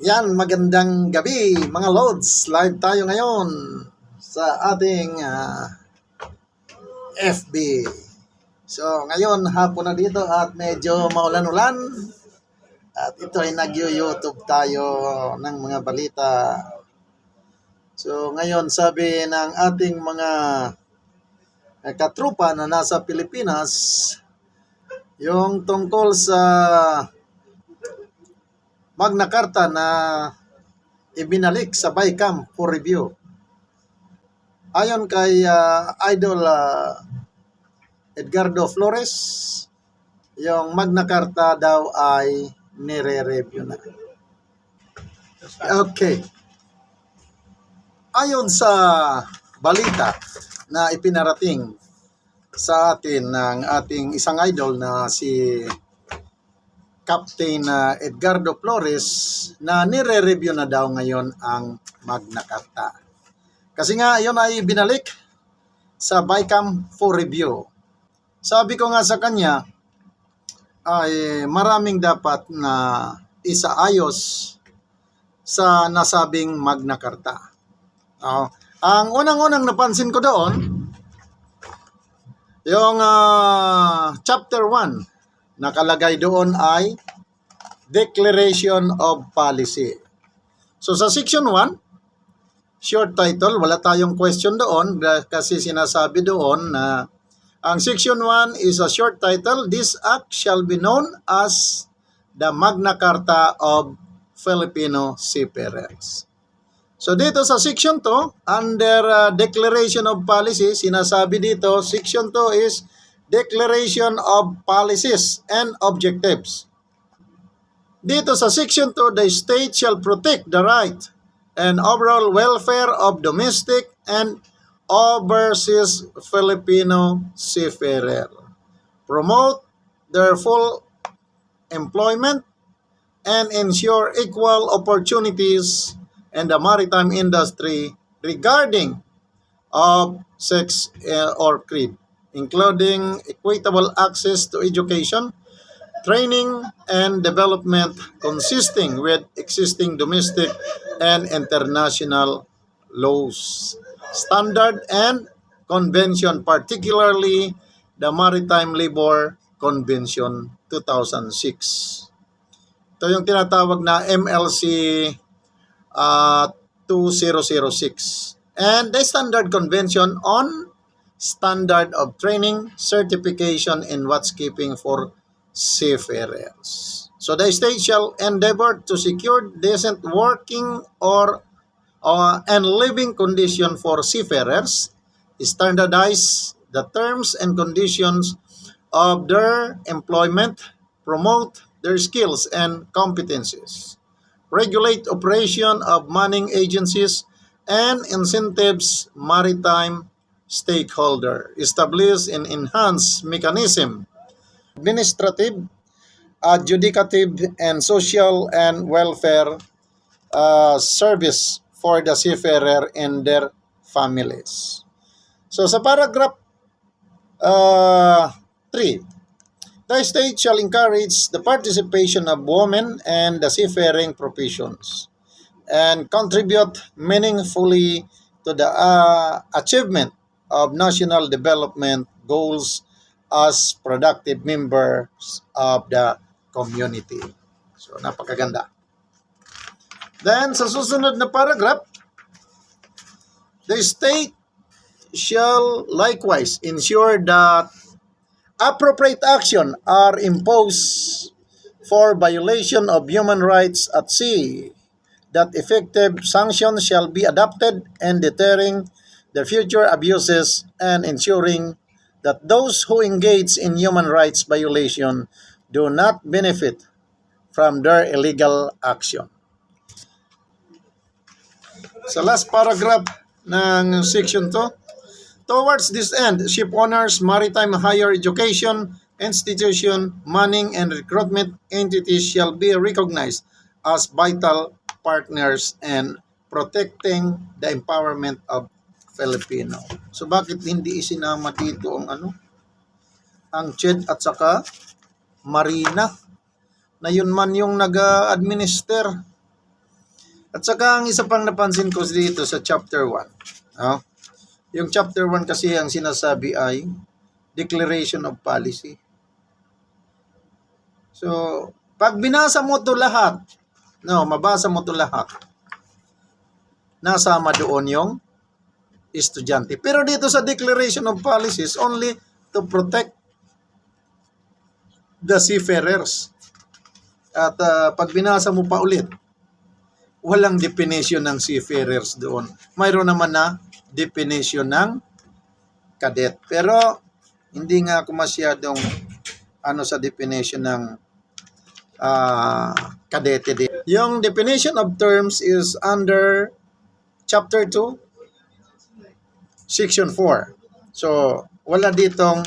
Yan, magandang gabi mga Lods. Live tayo ngayon sa ating ah, FB. So, ngayon hapon na dito at medyo maulan-ulan. At ito ay nag-YouTube tayo ng mga balita. So, ngayon sabi ng ating mga eh, katrupa na nasa Pilipinas, yung tungkol sa Magna Carta na ibinalik sa BICAM for review. Ayon kay ah, Idol ah, Edgardo Flores, yung Magna Carta daw ay nire-review na. Okay. Ayon sa balita na ipinarating sa atin ng ating isang idol na si Captain uh, Edgardo Flores na nire-review na daw ngayon ang Magna Carta. Kasi nga, yun ay binalik sa BICAM for review. Sabi ko nga sa kanya, ay maraming dapat na isaayos sa nasabing Magna Carta. Ah, ang unang-unang napansin ko doon, yung ah, chapter 1, nakalagay doon ay Declaration of Policy. So sa section 1, short title, wala tayong question doon kasi sinasabi doon na ang section 1 is a short title. This act shall be known as the Magna Carta of Filipino Seafarers. So dito sa section 2, under uh, Declaration of Policy, sinasabi dito, section 2 is Declaration of Policies and Objectives. Dito sa section 2, the state shall protect the right and overall welfare of domestic and overseas Filipino seafarer. Promote their full employment and ensure equal opportunities in the maritime industry regarding of sex uh, or creed, including equitable access to education, training, and development consisting with existing domestic and international laws, standard and convention, particularly the Maritime Labor Convention 2006. Ito yung tinatawag na MLC uh, 2006 and the Standard Convention on Standard of Training Certification in Watchkeeping for Seafarers. So the state shall endeavor to secure decent working or uh, and living condition for seafarers, standardize the terms and conditions of their employment, promote their skills and competencies regulate operation of manning agencies and incentives maritime stakeholder, establish and enhance mechanism, administrative, adjudicative, and social and welfare uh, service for the seafarer and their families. So sa paragraph uh, 3, The state shall encourage the participation of women and the seafaring professions and contribute meaningfully to the uh, achievement of national development goals as productive members of the community. So, napakaganda. Then, sa susunod na paragraph, the state shall likewise ensure that appropriate action are imposed for violation of human rights at sea, that effective sanctions shall be adopted in deterring the future abuses and ensuring that those who engage in human rights violation do not benefit from their illegal action. Sa last paragraph ng section 2, Towards this end, ship owners, maritime higher education institution, manning and recruitment entities shall be recognized as vital partners in protecting the empowerment of Filipino. So bakit hindi isinama dito ang ano? Ang CHED at saka Marina na yun man yung nag-administer At saka ang isa pang napansin ko dito sa chapter 1. Oh, yung chapter 1 kasi ang sinasabi ay declaration of policy. So, pag binasa mo to lahat, no, mabasa mo to lahat, nasama doon yung estudyante. Pero dito sa declaration of policies, only to protect the seafarers. At ah, pag binasa mo pa ulit, walang definition ng seafarers doon. Mayroon naman na definition ng cadet. Pero hindi nga ako masyadong ano sa definition ng ah kadete din. Yung definition of terms is under chapter 2 section 4. So, wala ditong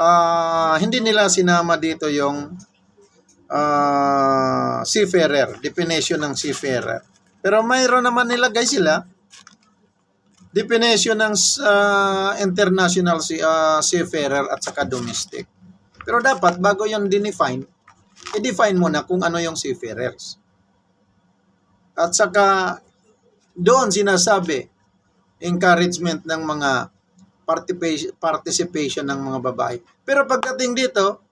ah, hindi nila sinama dito yung ah, seafarer, definition ng seafarer. Pero mayroon naman nilagay sila definition ng ah, international ah, seafarer at saka domestic. Pero dapat bago yon dinefine, i-define mo na kung ano yung seafarers. At saka doon sinasabi encouragement ng mga participation, ng mga babae. Pero pagdating dito,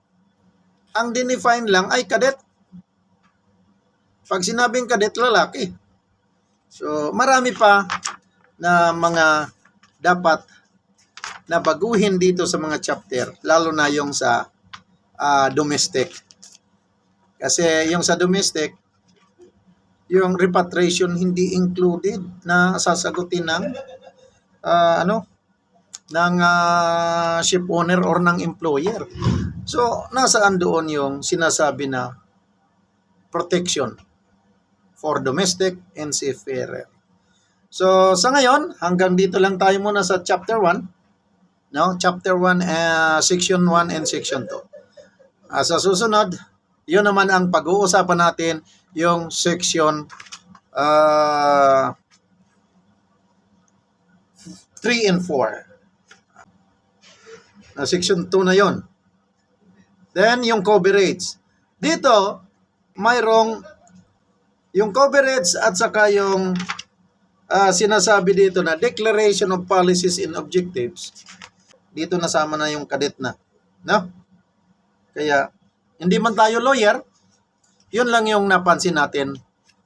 ang dinefine lang ay cadet. Pag sinabing cadet, lalaki. So, marami pa na mga dapat na baguhin dito sa mga chapter, lalo na yung sa ah, domestic. Kasi yung sa domestic, yung repatriation hindi included na sasagutin ng ah, ano ng ah, ship owner or ng employer. So, nasaan doon yung sinasabi na protection for domestic and seafarer. So, sa ngayon, hanggang dito lang tayo muna sa chapter 1. No? Chapter 1, uh, section 1 and section 2. Ah, sa susunod, yun naman ang pag-uusapan natin, yung section uh, 3 and 4. Ah, section 2 na yon. Then, yung coverage. Dito, mayroong yung coverage at saka yung ah, sinasabi dito na declaration of policies and objectives. Dito nasama na yung cadet na. No? Kaya, hindi man tayo lawyer, yun lang yung napansin natin.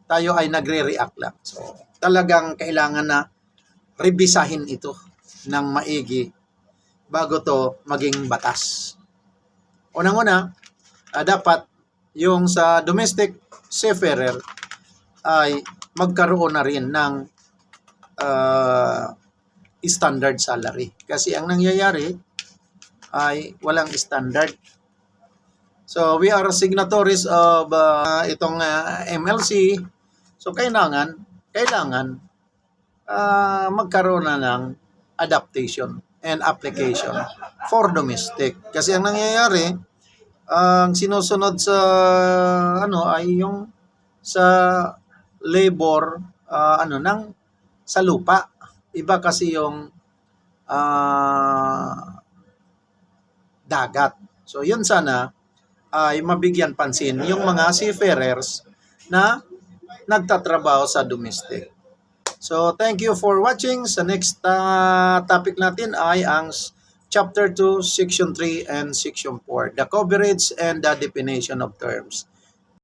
Tayo ay nagre-react lang. So, talagang kailangan na rebisahin ito ng maigi bago to maging batas. Unang-una, ah, dapat yung sa domestic seafarer ay magkaroon na rin ng ah, standard salary. Kasi ang nangyayari ay walang standard. So we are signatories of ah, itong ah, MLC. So kailangan kailangan ah, magkaroon na ng adaptation and application for domestic. Kasi ang nangyayari, ang sinusunod sa ano ay yung sa labor ah, ano ng sa lupa. Iba kasi yung ah, dagat. So yun sana ay mabigyan pansin yung mga seafarers na nagtatrabaho sa domestic. So thank you for watching. Sa next ah, topic natin ay ang chapter 2, section 3 and section 4, the coverage and the definition of terms.